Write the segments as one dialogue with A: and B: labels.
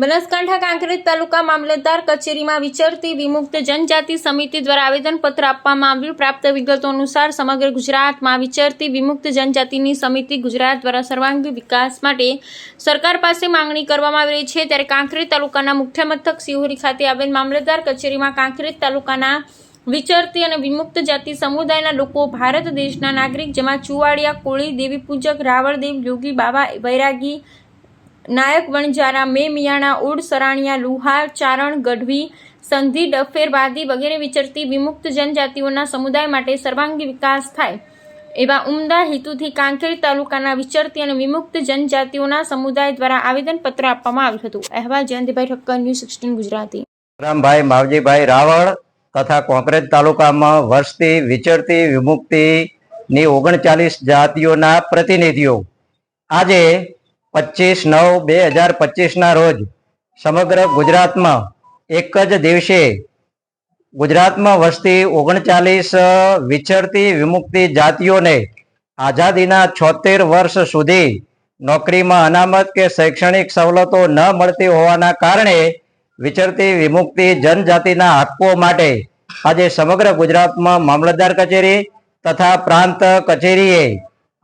A: બનાસકાંઠા કાંકરેજ તાલુકા મામલતદાર કચેરીમાં વિચરતી વિમુક્ત જનજાતિ સમિતિ દ્વારા આવેદનપત્ર આપવામાં આવ્યું. પ્રાપ્ત વિગતો અનુસાર સમગ્ર ગુજરાતમાં વિચરતી વિમુક્ત જનજાતિની સમિતિ ગુજરાત દ્વારા સર્વાંગી વિકાસ માટે સરકાર પાસે માંગણી કરવામાં આવી રહી છે. ત્યારે કાંકરેજ તાલુકાના મુખ્ય મથક સિહોરી ખાતે આવેલ મામલતદાર કચેરીમાં કાંકરેજ તાલુકાના વિચરતી અને વિમુક્ત જાતિ સમુદાયના લોકો, ભારત દેશના નાગરિક જેમાં ચુવાડિયા, કોળી દેવી પૂજક, રાવળદેવ, યોગી બાબા વૈરાગી નાયક વણજારા મે મિયાણા, ઉડ સરાણિયા, લુહાર, ચારણ, ગઢવી, સંધિ ડફેરવાદી વગેરે વિચરતી વિમુક્ત જનજાતિઓના સમુદાય માટે સર્વાંગી વિકાસ થાય. એવા ઉમદા હેતુથી કાંકેર તાલુકાના વિચરતી અને વિમુક્ત જનજાતિઓના સમુદાય દ્વારા આવેદનપત્ર આપવામાં આવ્યું હતું. અહેવાલ જયંતિભાઈ ઠક્કર, ન્યૂઝ સિક્સટીન, ગુજરાતી.
B: રામભાઈ, માવજીભાઈ રાવળ તથા કોંકરેજ તાલુકામાં વર્ષથી વિચરતી વિમુક્તિની ઓગણચાલીસ જાતિઓના પ્રતિનિધિઓ. આજે પચીસ નવ બે હજાર પચીસના રોજ સમગ્ર ગુજરાતમાં એક જ દિવસે ગુજરાતમાં વસતી ઓગણચાલીસ વિચરતી વિમુક્તિ જાતિઓને આઝાદીના છોતેર વર્ષ સુધી નોકરીમાં અનામત કે શૈક્ષણિક સવલતો ન મળતી હોવાના કારણે વિચરતી વિમુક્તિ જનજાતિના હક્કો માટે આજે સમગ્ર ગુજરાતમાં મામલતદાર કચેરી તથા પ્રાંત કચેરીએ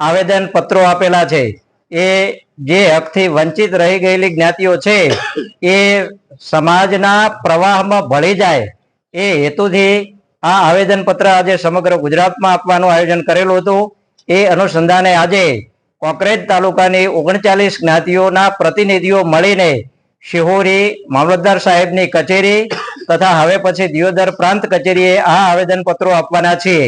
B: આવેદન પત્રો આપેલા છે. એ જે હકથી વંચિત રહી ગયેલી જ્ઞાતિઓ છે, એ સમાજના પ્રવાહમાં ભળી જાય એ હેતુથી આ આવેદન પત્ર આજે સમગ્ર ગુજરાતમાં આપવાનું આયોજન કરેલું હતું. એ અનુસંધાને આજે કોકરેજ તાલુકાની ઓગણચાલીસ જ્ઞાતિઓના પ્રતિનિધિઓ મળીને શિહોરી મામલતદાર સાહેબની કચેરી તથા હવે પછી દિયોદર પ્રાંત કચેરીએ આ આવેદન પત્રો આપવાના છીએ.